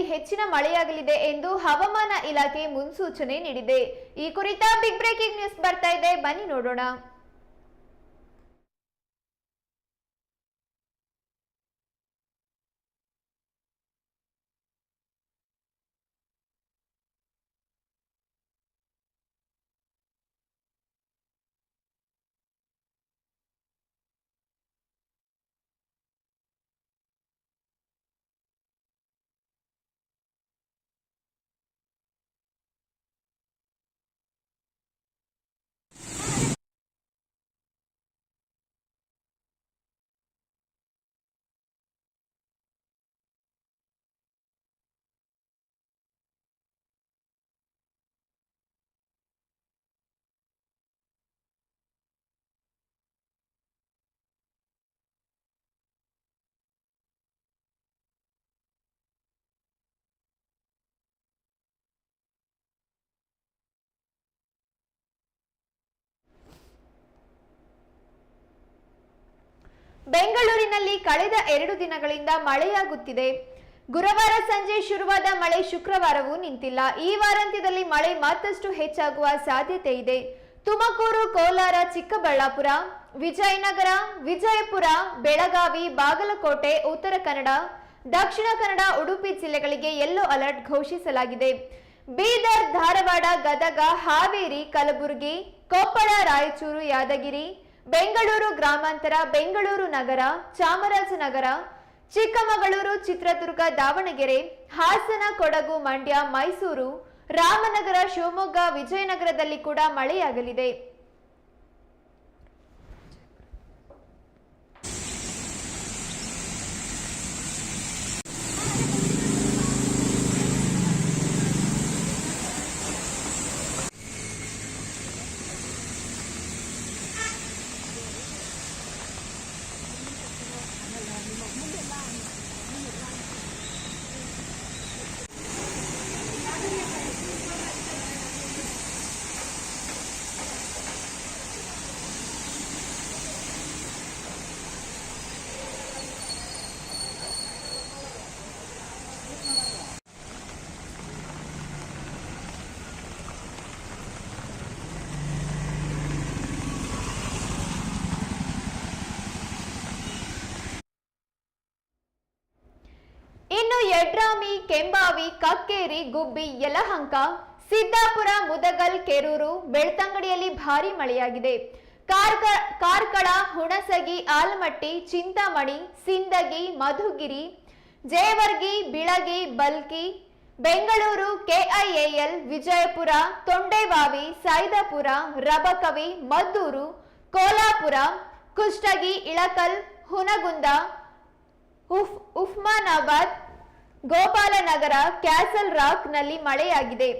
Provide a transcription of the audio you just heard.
ಹೆಚ್ಚಿನ ಮಳೆಯಾಗಲಿದೆ ಎಂದು ಹವಾಮಾನ ಇಲಾಖೆ ಮುನ್ಸೂಚನೆ ನೀಡಿದೆ. ಈ ಕುರಿತ ಬಿಗ್ ಬ್ರೇಕಿಂಗ್ ನ್ಯೂಸ್ ಬರ್ತಾ ಇದೆ. ಬನ್ನಿ ನೋಡೋಣ. ಬೆಂಗಳೂರಿನಲ್ಲಿ ಕಳೆದ ಎರಡು ದಿನಗಳಿಂದ ಮಳೆಯಾಗುತ್ತಿದೆ. ಗುರುವಾರ ಸಂಜೆ ಶುರುವಾದ ಮಳೆ ಶುಕ್ರವಾರವೂ ನಿಂತಿಲ್ಲ. ಈ ವಾರಾಂತ್ಯದಲ್ಲಿ ಮಳೆ ಮತ್ತಷ್ಟು ಹೆಚ್ಚಾಗುವ ಸಾಧ್ಯತೆ ಇದೆ. ತುಮಕೂರು, ಕೋಲಾರ, ಚಿಕ್ಕಬಳ್ಳಾಪುರ, ವಿಜಯನಗರ, ವಿಜಯಪುರ, ಬೆಳಗಾವಿ, ಬಾಗಲಕೋಟೆ, ಉತ್ತರ ಕನ್ನಡ, ದಕ್ಷಿಣ ಕನ್ನಡ, ಉಡುಪಿ ಜಿಲ್ಲೆಗಳಿಗೆ ಯೆಲ್ಲೋ ಅಲರ್ಟ್ ಘೋಷಿಸಲಾಗಿದೆ. ಬೀದರ್, ಧಾರವಾಡ, ಗದಗ, ಹಾವೇರಿ, ಕಲಬುರಗಿ, ಕೊಪ್ಪಳ, ರಾಯಚೂರು, ಯಾದಗಿರಿ ಬೆಂಗಳೂರು ಗ್ರಾಮಾಂತರ, ಬೆಂಗಳೂರು ನಗರ, ಚಾಮರಾಜನಗರ, ಚಿಕ್ಕಮಗಳೂರು, ಚಿತ್ರದುರ್ಗ, ದಾವಣಗೆರೆ, ಹಾಸನ, ಕೊಡಗು, ಮಂಡ್ಯ, ಮೈಸೂರು, ರಾಮನಗರ, ಶಿವಮೊಗ್ಗ, ವಿಜಯನಗರದಲ್ಲಿ ಕೂಡ ಮಳೆಯಾಗಲಿದೆ. ಯಡ್ರಾಮಿ ಕೆಂಬಾವಿ, ಕಕ್ಕೇರಿ, ಗುಬ್ಬಿ, ಯಲಹಂಕ, ಸಿದ್ದಾಪುರ, ಮುದಗಲ್, ಕೆರೂರು, ಬೆಳ್ತಂಗಡಿಯಲ್ಲಿ ಭಾರಿ ಮಳೆಯಾಗಿದೆ. ಕಾರ್ಕ, ಕಾರ್ಕಳ, ಹುಣಸಗಿ, ಆಲಮಟ್ಟಿ, ಚಿಂತಾಮಣಿ, ಸಿಂದಗಿ, ಮಧುಗಿರಿ, ಜೇವರ್ಗಿ, ಬಿಳಗಿ, ಬಲ್ಕಿ, ಬೆಂಗಳೂರು, ಕೆಐಎಎಲ್, ವಿಜಯಪುರ ತೊಂಡೆವಾವಿ ಸೈದಾಪುರ ರಬಕವಿ, ಮದ್ದೂರು, ಕೋಲಾಪುರ, ಕುಷ್ಟಗಿ, ಇಳಕಲ್, ಹುನಗುಂದ, ಉಫ್ ಉಸ್ಮಾನಾಬಾದ್ ಗೋಪಾಲನಗರ ಕ್ಯಾಸಲ್ ರಾಕ್ನಲ್ಲಿ ಮಳೆಯಾಗಿದೆ.